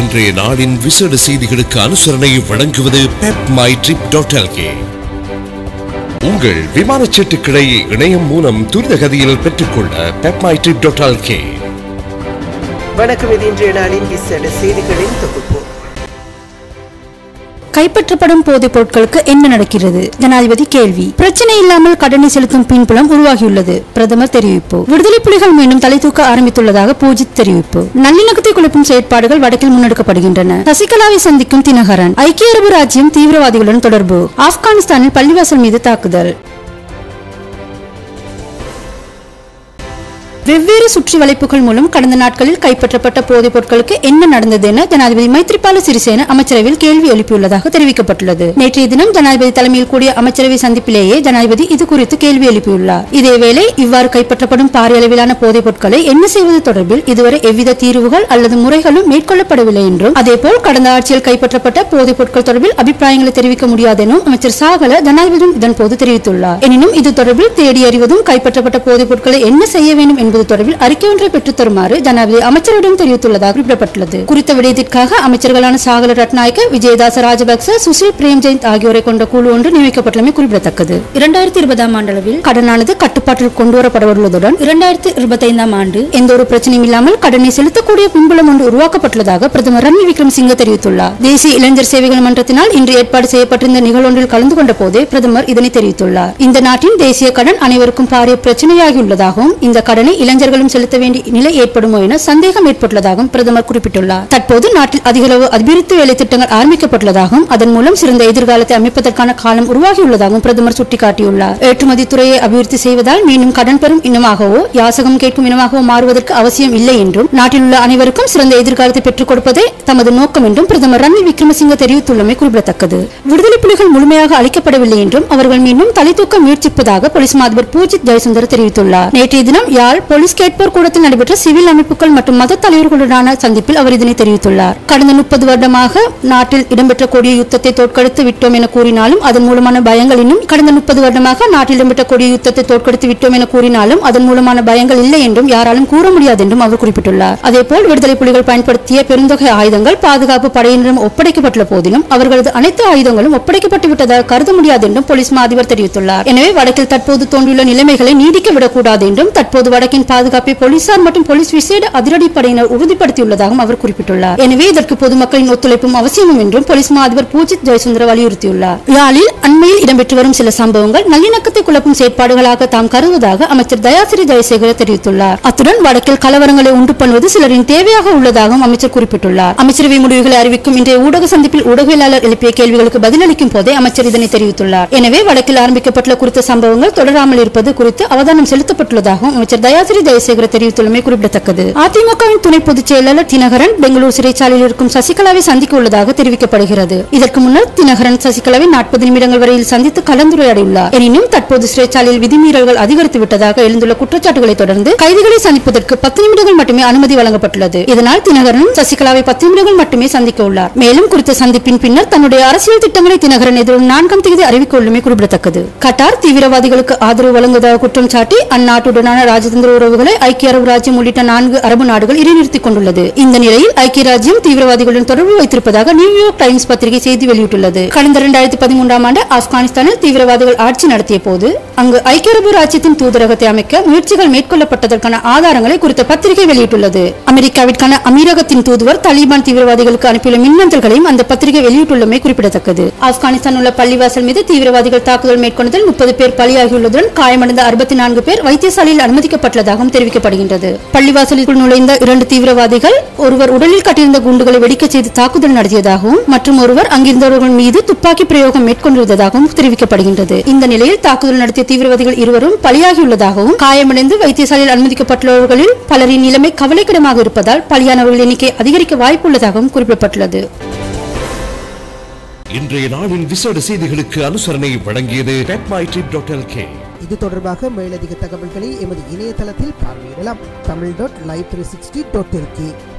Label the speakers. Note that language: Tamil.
Speaker 1: இன்றைய நாளின் விசேட செய்திகளுக்கு அனுசரணை வழங்குவது பெப் மை ட்ரிப் டாட் உங்கள் விமான சீட்டுக்களை இணையம் மூலம் துரித கதியில் பெற்றுக்கொள்ள பெப் மை ட்ரிப் டாட்
Speaker 2: வணக்கம் இது இன்றைய நாளின் விசேட செய்திகளின் தொகுப்பு.
Speaker 3: கைப்பற்றப்படும் போதைப் பொருட்களுக்கு என்ன நடக்கிறது? ஜனாதிபதி கேள்வி. பிரச்சனை இல்லாமல் கடனை செலுத்தும் பின்புலம் உருவாகியுள்ளது பிரதமர் தெரிவிப்பு. விடுதலை புலிகள் மீண்டும் தலை தூக்க ஆரம்பித்துள்ளதாக பூஜித் தெரிவிப்பு. நல்லிணக்கத்தை குழப்பும் செயற்பாடுகள் வடக்கில் முன்னெடுக்கப்படுகின்றன. சசிகலாவை சந்திக்கும் தினகரன். ஐக்கிய அரபு ராஜ்யம் தீவிரவாதிகளுடன் தொடர்பு. ஆப்கானிஸ்தானில் பள்ளிவாசல் மீது தாக்குதல். வெவ்வேறு சுற்றி வளைப்புகள் மூலம் கடந்த நாட்களில் கைப்பற்றப்பட்ட போதைப் பொருட்களுக்கு என்ன நடந்தது என ஜனாதிபதி மைத்ரிபால சிறிசேன அமைச்சரவையில் கேள்வி எழுப்பியுள்ளதாக தெரிவிக்கப்பட்டுள்ளது. நேற்றைய தினம் ஜனாதிபதி தலைமையில் கூடிய அமைச்சரவை சந்திப்பிலேயே ஜனாதிபதி இது குறித்து கேள்வி எழுப்பியுள்ளார். இதேவேளை இவ்வாறு கைப்பற்றப்படும் பாரிய அளவிலான போதைப் பொருட்களை என்ன செய்வது தொடர்பில் இதுவரை எவ்வித தீர்வுகள் அல்லது முறைகளும் மேற்கொள்ளப்படவில்லை என்றும் அதேபோல் கடந்த ஆட்சியில் கைப்பற்றப்பட்ட போதைப் பொருட்கள் தொடர்பில் அபிப்பிராயங்களை தெரிவிக்க முடியாது அமைச்சர் சாகல ஜனாதிபதியும் இதன்போது தெரிவித்துள்ளார். எனினும் இது தொடர்பில் தேடி அறிவதும் கைப்பற்றப்பட்ட போதைப் பொருட்களை என்ன செய்ய வேண்டும் என்பது தொடர்பில் அறிக்கை ஒன்றை பெற்றுத் தருமாறு ஜனாதிபதி அமைச்சரிடம் தெரிவித்துள்ளதாக குறிப்பிடப்பட்டுள்ளது. குறித்த விடயத்திற்காக அமைச்சர்களான சாகல ரட்நாயக்க விஜயதாச ராஜபக்ச சுசில் பிரேம்ஜெயந்த் ஆகியோரை கொண்ட குழு ஒன்று நியமிக்கப்பட்டுள்ளமை குறிப்பிடத்தக்கது. இரண்டாயிரத்தி இருபதாம் ஆண்டளவில் கடனானது கட்டுப்பாட்டில் கொண்டுவரப்படவுள்ளதுடன் இரண்டாயிரத்தி இருபத்தைந்தாம் ஆண்டு எந்த ஒரு பிரச்சனையும் இல்லாமல் கடனை செலுத்தக்கூடிய பின்புலம் ஒன்று உருவாக்கப்பட்டுள்ளதாக பிரதமர் ரணில் விக்ரமசிங்க தெரிவித்துள்ளார். தேசிய இளைஞர் சேவைகள் மன்றத்தினால் இன்று ஏற்பாடு செய்யப்பட்டிருந்த நிகழ்வொன்றில் கலந்து கொண்ட போதே பிரதமர் இதனை தெரிவித்துள்ளார். இந்த நாட்டின் தேசிய கடன் அனைவருக்கும் பாரிய பிரச்சனையாகியுள்ளதாகவும் இந்த கடனை இளைஞர்களும் செலுத்த வேண்டிய நிலை ஏற்படுமோ என சந்தேகம் ஏற்பட்டுள்ளதாகவும் பிரதமர் குறிப்பிட்டுள்ளார். தற்போது நாட்டில் அதிகளவு அபிவிருத்தி வேலை திட்டங்கள் ஆரம்பிக்கப்பட்டுள்ளதாகவும் அதன் மூலம் சிறந்த எதிர்காலத்தை அமைப்பதற்கான காலம் உருவாகியுள்ளதாகவும் பிரதமர் சுட்டிக்காட்டியுள்ளார். ஏற்றுமதி துறையை அபிவிருத்தி செய்வதால் மீண்டும் கடன் பெறும் இனமாகவோ யாசகம் கேட்கும் இனமாகவோ மாறுவதற்கு அவசியம் இல்லை என்றும் நாட்டில் உள்ள அனைவருக்கும் சிறந்த எதிர்காலத்தை பெற்றுக் கொடுப்பதே தமது நோக்கம் என்றும் பிரதமர் ரணில் விக்ரமசிங்க தெரிவித்துள்ளமை குறிப்பிடத்தக்கது. விடுதலை புலிகள் முழுமையாக அளிக்கப்படவில்லை என்றும் அவர்கள் மீண்டும் தலை தூக்க முயற்சிப்பதாக போலீஸ் மாதிபர் பூஜித் ஜெயசுந்தர் தெரிவித்துள்ளார். நேற்றைய தினம் யாழ் போலீஸ் கேட்போர் கூடத்தில் நடைபெற்ற சிவில் அமைப்புகள் மற்றும் மத தலைவர்களுடனான சந்திப்பில் அவர் இதனை தெரிவித்துள்ளார். கடந்த முப்பது வருடமாக நாட்டில் இடம்பெற்ற கொடிய யுத்தத்தை தோற்கடித்து விட்டோம் என கூறினாலும் அதன் மூலமான பயங்கள் இன்னும் கடந்த முப்பது வருடமாக நாட்டில் இடம்பெற்ற கொடிய யுத்தத்தை தோற்கடித்து விட்டோம் என கூறினாலும் அதன் மூலமான பயங்கள் இல்லை என்றும் யாராலும் கூற முடியாது என்றும் அவர் குறிப்பிட்டுள்ளார். அதேபோல் விடுதலை புலிகள் பயன்படுத்திய பெருந்தொகை ஆயுதங்கள் பாதுகாப்பு படையினரும் ஒப்படைக்கப்பட்டுள்ள போதிலும் அவர்களது அனைத்து ஆயுதங்களும் ஒப்படைக்கப்பட்டு விட்டதாக கருத முடியாது என்றும் போலீஸ் மாதிபர் தெரிவித்துள்ளார். எனவே வடக்கில் தற்போது தோன்றியுள்ள நிலைமைகளை நீடிக்க விடக்கூடாது என்றும் தற்போது வடக்கின் பாதுகாப்பை போலீசார் மற்றும் போலீஸ் விசேட அதிரடிப்படையினர் உறுதிப்படுத்தியுள்ளதாகவும் அவர் குறிப்பிட்டுள்ளார். எனவே இதற்கு பொதுமக்களின் ஒத்துழைப்பும் அவசியம் என்றும் போலீஸ் மா அதிபர் பூஜித் ஜெயசுந்தர வலியுறுத்தியுள்ளார். யாழில் அண்மையில் இடம்பெற்று வரும் சில சம்பவங்கள் நல்லிணக்கத்தை குழப்பும் செயற்பாடுகளாக தாம் கருதுவதாக அமைச்சர் தயாசிரி ஜெயசேகர தெரிவித்துள்ளார். அத்துடன் வடக்கில் கலவரங்களை உண்டு பண்ணுவது சிலரின் தேவையாக உள்ளதாகவும் அமைச்சர் குறிப்பிட்டுள்ளார். அமைச்சரவை முடிவுகளை அறிவிக்கும் இன்றைய ஊடக சந்திப்பில் ஊடகவியலாளர் எழுப்பிய கேள்விகளுக்கு பதிலளிக்கும் போதே அமைச்சர் இதனை தெரிவித்துள்ளார். எனவே வடக்கில் ஆரம்பிக்கப்பட்டுள்ள குறித்த சம்பவங்கள் தொடராமல் இருப்பது குறித்து அவதானம் செலுத்தப்பட்டுள்ளதாகவும் அமைச்சர் தயாசிரி ஜெயசேகர தெரிவித்துள்ளமை குறிப்பிடத்தக்கது. அதிமுகவின் துணை பொதுச் செயலாளர் தினகரன் பெங்களூர் சிறைச்சாலையில் இருக்கும் சசிகலாவை சந்திக்க உள்ளதாக தெரிவிக்கப்படுகிறது. இதற்கு முன்னர் தினகரன் சசிகலாவை நாற்பது நிமிடங்கள் வரையில் சந்தித்து கலந்துரையாடியுள்ளார். எனினும் தற்போது சிறைச்சாலையில் விதிமீறல்கள் அதிகரித்து விட்டதாக எழுந்துள்ள குற்றச்சாட்டுகளை தொடர்ந்து கைதிகளை சந்திப்பதற்கு பத்து நிமிடங்கள் மட்டுமே அனுமதி வழங்கப்பட்டுள்ளது. இதனால் தினகரன் சசிகலாவை பத்து நிமிடங்கள் மட்டுமே சந்திக்க உள்ளார் மேலும் குறித்த சந்திப்பின் பின்னர் தன்னுடைய அரசியல் திட்டங்களை தினகரன் எதிரும் நான்காம் தேதி அறிவிக்க உள்ளமை குறிப்பிடத்தக்கது. கட்டார் தீவிரவாதிகளுக்கு ஆதரவு வழங்குவதாக குற்றம் சாட்டி அந்நாட்டுடனான ராஜதந்திர உறவுகளை ஐக்கிய அரபு ராஜ்யம் உள்ளிட்ட நான்கு அரபு நாடுகள் இடைநிறுத்திக் கொண்டுள்ளது. இந்த நிலையில் ஐக்கிய ராஜ்யம் தீவிரவாதிகளுடன் தொடர்பு வைத்திருப்பதாக நியூயார்க் டைம்ஸ் பத்திரிகை செய்தி வெளியிட்டுள்ளது. கடந்த இரண்டாயிரத்தி பதிமூன்றாம் ஆண்டு ஆப்கானிஸ்தானில் தீவிரவாதிகள் ஆட்சி நடத்திய போது அங்கு ஐக்கிய அரபு ராஜ்யத்தின் தூதரகத்தை அமைக்க முயற்சிகள் மேற்கொள்ளப்பட்டதற்கான ஆதாரங்களை குறித்த பத்திரிகை வெளியிட்டுள்ளது. அமெரிக்காவிற்கான அமீரகத்தின் தூதுவர் தலிபான் தீவிரவாதிகளுக்கு அனுப்பியுள்ள மின்னஞ்சல்களையும் அந்த பத்திரிகை வெளியிட்டுள்ளமை குறிப்பிடத்தக்கது. ஆப்கானிஸ்தான் உள்ள பள்ளிவாசல் மீது தீவிரவாதிகள் தாக்குதல் மேற்கொண்டதில் முப்பது பேர் பலியாகியுள்ளதுடன் காயமடைந்த அறுபத்தி நான்கு பேர் வைத்தியசாலையில் அனுமதிக்கப்பட்டுள்ளதாகவும் தெரிவிக்கப்படுகின்றது. பள்ளிவாசலுக்குள் நுழைந்த இரண்டு தீவிரவாதிகள் ஒருவர் உடலில் கட்டியிருந்த குண்டுகளை வெடிக்கச் செய்து தாக்குதல் நடத்தியதாகவும் மற்றும் ஒருவர் அங்கிருந்தவர்கள் மீது துப்பாக்கி பிரயோகம் மேற்கொண்டிருந்ததாகவும் தெரிவிக்கப்படுகின்றது. இந்த நிலையில் தாக்குதல் நடத்திய தீவிரவாதிகள் இருவரும் பலியாகியுள்ளதாகவும் காயமடைந்து வைத்தியசாலையில் அனுமதிக்கப்பட்டுள்ளவர்களில் பலரின் நிலைமை கவலைக்கிடமாக இருப்பதால் பலியானவர்கள் எண்ணிக்கை அதிகரிக்க வாய்ப்புள்ளதாகவும் குறிப்பிடப்பட்டுள்ளது.
Speaker 1: இன்றைய நாளின் விசேட செய்திகளுக்கு அனுசரணை வழங்கியது பெப் மை ட்ரிப் டாட்
Speaker 4: இது தொடர்பாக மேலதிக தகவல்களை எமது இணையதளத்தில் பார்வையிடலாம். Tamil dot live three sixty dot